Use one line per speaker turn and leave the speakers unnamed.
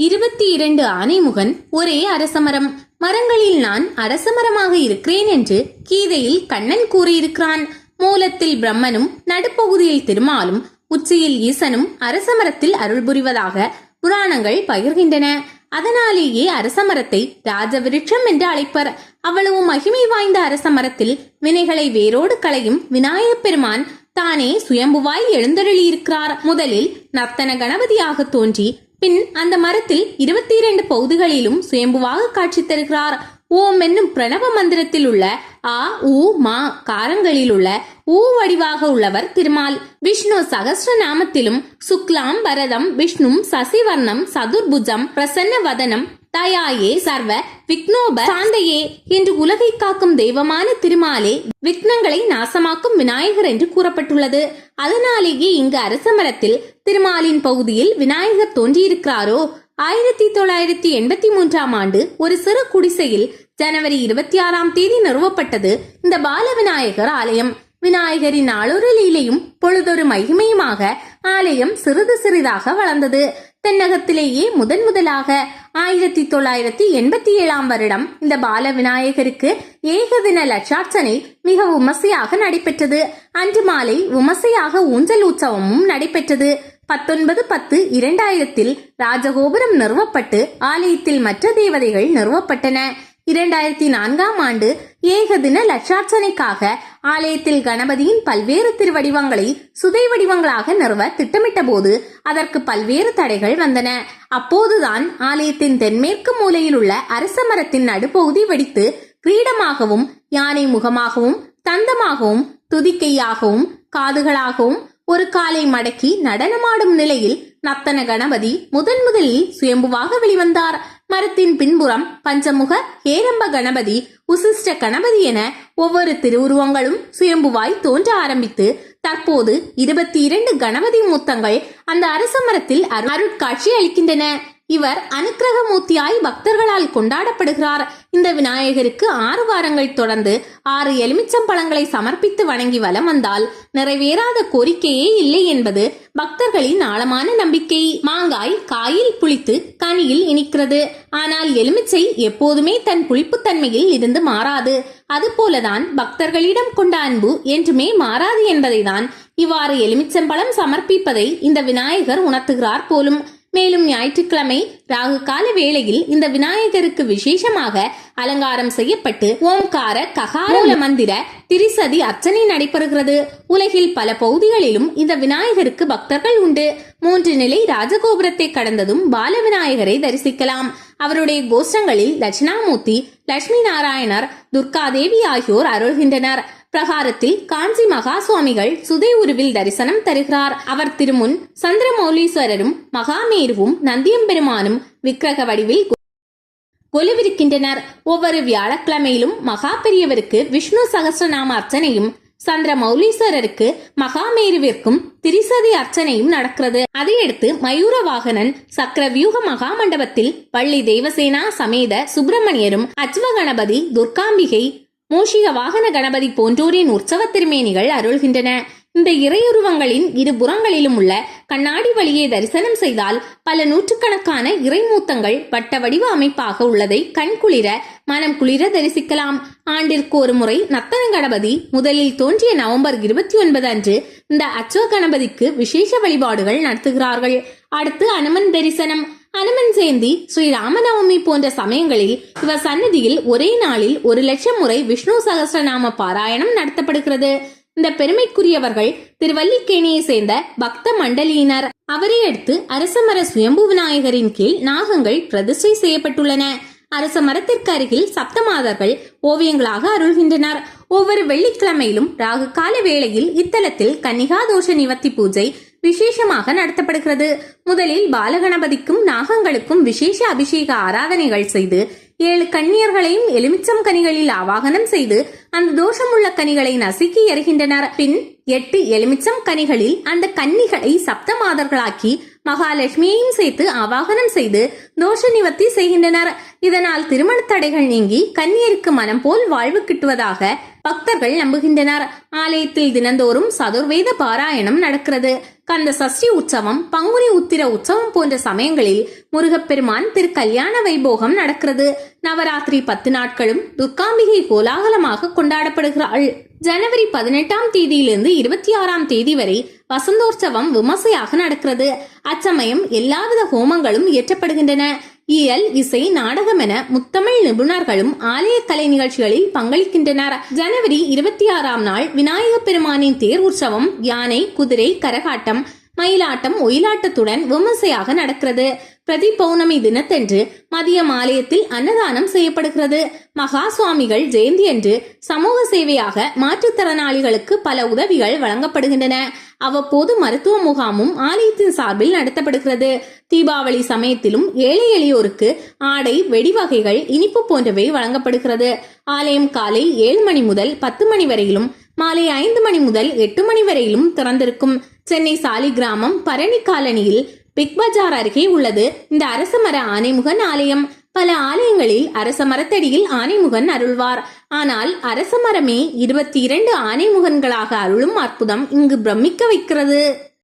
இருபத்தி இரண்டு ஆனைமுகன் ஒரே அரசமரம். மரங்களில் நான் அரசமரமாக இருக்கிறேன் என்று கீதையில் கண்ணன் கூறியிருக்கிறான். மூலத்தில் பிரம்மனும் நடுப்பகுதியில் திருமாலும் உச்சியில் ஈசனும் அரசமரத்தில் அருள் புரிவதாக புராணங்கள் பகிர்கின்றன. அதனாலேயே அரசமரத்தை ராஜவிருட்சம் என்று அழைப்பர். அவ்வளவு மகிமை வாய்ந்த அரசமரத்தில் வினைகளை வேரோடு களையும் விநாயகப் பெருமான் தானே சுயம்புவாய் எழுந்தருளியிருக்கிறார். முதலில் நர்த்தன கணபதியாக தோன்றி பின் அந்த மரத்தில் இருபத்தி இரண்டு பகுதிகளிலும் சுயம்புவாக காட்சி தருகிறார். ஓம் என்னும் பிரணவ மந்திரத்தில் உள்ள ஆ உ மா காரங்களில் உள்ள ஊ வடிவாக உள்ளவர் திருமால். விஷ்ணு சகஸ்ர நாமத்திலும் சுக்லாம் பரதம் விஷ்ணு சசிவர்ணம் சதுர்புஜம் பிரசன்ன வதனம் தயாயே சர்வ விக்னோப சாந்தையே என்று உலகை காக்கும் தெய்வமான திருமாலே விக்னங்களை நாசமாக்கும் விநாயகர் என்று கூறப்பட்டுள்ளது. அதனாலேயே இங்கு அரசமரத்தில் திருமாலின் பகுதியில் விநாயகர் தோன்றியிருக்கிறாரோ? ஆயிரத்தி தொள்ளாயிரத்தி எண்பத்தி மூன்றாம் ஆண்டு ஒரு சிறு குடிசையில் ஜனவரி இருபத்தி ஆறாம் தேதி நிறுவப்பட்டது இந்த பால விநாயகர் ஆலயம். விநாயகரின் நாளொரு லீலையும் பொழுதொரு மகிமையுமாக ஆலயம் சிறிது சிறிதாக வளர்ந்தது. தென்னகத்திலேயே முதன் முதலாக ஆயிரத்தி தொள்ளாயிரத்தி எண்பத்தி ஏழாம் வருடம் இந்த பால விநாயகருக்கு ஏகதின லட்சார்ச்சனை மிக விமர்சையாக நடைபெற்றது. அன்று மாலை விமர்சையாக ஊஞ்சல் உற்சவமும் நடைபெற்றது. பத்தொன்பது பத்து இரண்டாயிரத்தில் ராஜகோபுரம் நிறுவப்பட்டு ஆலயத்தில் மற்ற தேவதைகள் நிறுவப்பட்டன. இரண்டாயிரத்தி நான்காம் ஆண்டு ஏகதின லட்சார்ச்சனைக்காக ஆலயத்தில் கணபதியின் பல்வேறு திருவடிவங்களை சுதை வடிவங்களாக நிறுவ திட்டமிட்ட போது அதற்கு பல்வேறு தடைகள் வந்தன. அப்போதுதான் ஆலயத்தின் தென்மேற்கு மூலையில் உள்ள அரச மரத்தின் நடுப்பகுதி வெடித்து கிரீடமாகவும் யானை முகமாகவும் தந்தமாகவும் துதிக்கையாகவும் காதுகளாகவும் ஒரு காலை மடக்கி நடனமாடும் நிலையில் நத்தன கணபதி முதன் முதலில் சுயம்புவாக வெளிவந்தார். மரத்தின் பின்புறம் பஞ்சமுக ஹேரம்ப கணபதி உசிஷ்ட கணபதி என ஒவ்வொரு திருவுருவங்களும் சுயம்புவாய் தோன்ற ஆரம்பித்து தற்போது இருபத்தி இரண்டு கணபதி மூத்தங்கள் அந்த அரச மரத்தில் அருட்காட்சி அளிக்கின்றன. இவர் அனுக்கிரகமூர்த்தியாய் பக்தர்களால் கொண்டாடப்படுகிறார். இந்த விநாயகருக்கு ஆறு வாரங்கள் தொடர்ந்து ஆறு எலுமிச்சம் பழங்களை சமர்ப்பித்து வணங்கி வலம் வந்தால் நிறைவேறாத கோரிக்கையே இல்லை என்பது பக்தர்களின் ஆழமான நம்பிக்கை. மாங்காய் காயில் புளித்து கனியில் இனிக்கிறது. ஆனால் எலுமிச்சை எப்போதுமே தன் புளிப்புத்தன்மையில் இருந்து மாறாது. அதுபோலதான் பக்தர்களிடம் கொண்ட அன்பு என்றுமே மாறாது என்பதைதான் இவ்வாறு எலுமிச்சம்பழம் சமர்ப்பிப்பதை இந்த விநாயகர் உணர்த்துகிறார் போலும். மேலும் ஞாயிற்றுக்கிழமை ராகு கால வேளையில் இந்த விநாயகருக்கு விசேஷமாக அலங்காரம் செய்யப்பட்டு ஓம்கார ககாரூல மந்திர திரிசதி அர்ச்சனை நடைபெறுகிறது. உலகில் பல பகுதிகளிலும் இந்த விநாயகருக்கு பக்தர்கள் உண்டு. மூன்று நிலை ராஜகோபுரத்தை கடந்ததும் பால விநாயகரை தரிசிக்கலாம். அவருடைய கோஷ்டங்களில் தட்சிணாமூர்த்தி லட்சுமி நாராயணர் துர்காதேவி ஆகியோர் அருள்கின்றனர். பிரகாரத்தில் காஞ்சி மகா சுவாமிகள் சுதை உருவில் தரிசனம் தருகிறார். அவர் திருமுன் சந்திரமௌலீஸ்வரரும் மகாமேருவும் நந்தியம்பெருமானும் விக்கிரக வடிவில் கொலுவிருக்கின்றனர். ஒவ்வொரு வியாழக்கிழமையிலும் மகா பெரியவருக்கு விஷ்ணு சகஸ்ரநாம அர்ச்சனையும் சந்திர மௌலீஸ்வரருக்கு மகாமேருவிற்கும் திரிசதி அர்ச்சனையும் நடக்கிறது. அதையடுத்து மயூர வாகனன் சக்கர வியூக மகா மண்டபத்தில் பள்ளி தேவசேனா சமேத சுப்பிரமணியரும் அச்வகணபதி துர்காம்பிகை மூஷிக வாகன கணபதி போன்றோரின் உற்சவ திருமேனிகள் அருள்கின்றன. இந்த இறையுருவங்களின் இரு புறங்களிலும் உள்ள கண்ணாடி வழியே தரிசனம் செய்தால் பல நூற்றுக்கணக்கான இறைமூத்தங்கள் வட்ட வடிவ அமைப்பாக உள்ளதை கண்குளிர மனம் குளிர தரிசிக்கலாம். ஆண்டிற்கு ஒரு முறை நத்தன கணபதி முதலில் தோன்றிய நவம்பர் இருபத்தி ஒன்பது அன்று இந்த அச்சோ கணபதிக்கு விசேஷ வழிபாடுகள் நடத்துகிறார்கள். அடுத்து அனுமன் தரிசனம். அனுமன் ஜெயந்தி ஸ்ரீ ராமநவமி போன்ற சமயங்களில் இவர் சன்னதியில் ஒரே நாளில் ஒரு லட்சம் முறை விஷ்ணு சகசிரநாம பாராயணம் நடத்தப்படுகிறது. இந்த பெருமைக்குரியவர்கள் திருவல்லிக்கேணியை சேர்ந்த பக்த மண்டலியினர். அவரை அடுத்து அரசமர சுயம்பு விநாயகரின் கீழ் நாகங்கள் பிரதிஷ்டை செய்யப்பட்டுள்ளன. அரச மரத்திற்கு அருகில் சப்தமாதர்கள் ஓவியங்களாக அருள்கின்றனர். ஒவ்வொரு வெள்ளிக்கிழமையிலும் ராகு கால வேளையில் இத்தலத்தில் கன்னிகா தோஷ நிவர்த்தி பூஜை விசேஷமாக நடத்தப்படுகிறது. முதலில் பாலகணபதிக்கும் நாகங்களுக்கும் விசேஷ அபிஷேக ஆராதனைகள் செய்து ஏழு கன்னியர்களையும் எலுமிச்சம் கனிகளில் ஆவாகனம் செய்து அந்த தோஷமுள்ள கனிகளை நசுக்கி எறிகின்றனர். பின் எட்டு எலுமிச்சம் கனிகளில் அந்த கன்னிகளை சப்தமாதர்களாக்கி மகாலட்சுமியையும் சேர்த்து ஆவாகனம் செய்து தோஷ நிவர்த்தி செய்கின்றனர். இதனால் திருமண தடைகள் நீங்கி கன்னியருக்கு மனம் போல் வாழ்வு கிட்டுவதாக பக்தர்கள் நம்புகின்றனர். ஆலயத்தில் தினந்தோறும் சதுர்வேத பாராயணம் நடக்கிறது. கந்த சஷ்டி உற்சவம் பங்குனி உத்திர உற்சவம் போன்ற சமயங்களில் முருகப்பெருமான் திரு கல்யாண வைபோகம் நடக்கிறது. நவராத்திரி பத்து நாட்களும் துர்காம்பிகை கோலாகலமாக கொண்டாடப்படுகிறாள். ஜனவரி பதினெட்டாம் தேதியிலிருந்து இருபத்தி ஆறாம் தேதி வரை வசந்தோற்சவம் விமர்சையாக நடக்கிறது. அச்சமயம் எல்லாவித ஹோமங்களும் இயற்றப்படுகின்றன. இயல் இசை நாடகம் என முத்தமிழ் நிபுணர்களும் ஆலய கலை நிகழ்ச்சிகளில் பங்களிக்கின்றனர். ஜனவரி இருபத்தி ஆறாம் நாள் விநாயகப் பெருமானின் தேர் உற்சவம் யானை குதிரை கரகாட்டம் மயிலாட்டம் ஒயிலாட்டத்துடன் விமர்சையாக நடக்கிறது. பிரதி பௌர்ணமி தினத்தன்று மதியம் ஆலயத்தில் அன்னதானம் செய்யப்படுகிறது. மகா சுவாமிகள் ஜெயந்தி அன்று சமூக சேவையாக மாற்றுத்திறனாளிகளுக்கு பல உதவிகள் வழங்கப்படுகின்றன. அவ்வப்போது மருத்துவ முகாமும் ஆலயத்தின் சார்பில் நடத்தப்படுகிறது. தீபாவளி சமயத்திலும் ஏழை எளியோருக்கு ஆடை வெடிவகைகள் இனிப்பு போன்றவை வழங்கப்படுகிறது. ஆலயம் காலை ஏழு மணி முதல் பத்து மணி வரையிலும் மாலை ஐந்து மணி முதல் எட்டு மணி வரையிலும் திறந்திருக்கும். சென்னை சாலிகிராமம் பரணி காலனியில் பிக் பஜார் அருகே உள்ளது. இந்த அரசமர ஆனைமுகன் ஆலயம். பல ஆலயங்களில் அரச மரத்தடியில் ஆனைமுகன் அருள்வார். ஆனால் அரச மரமே இருபத்தி இரண்டு ஆனைமுகன்களாக அருளும் அற்புதம் இங்கு பிரமிக்க வைக்கிறது.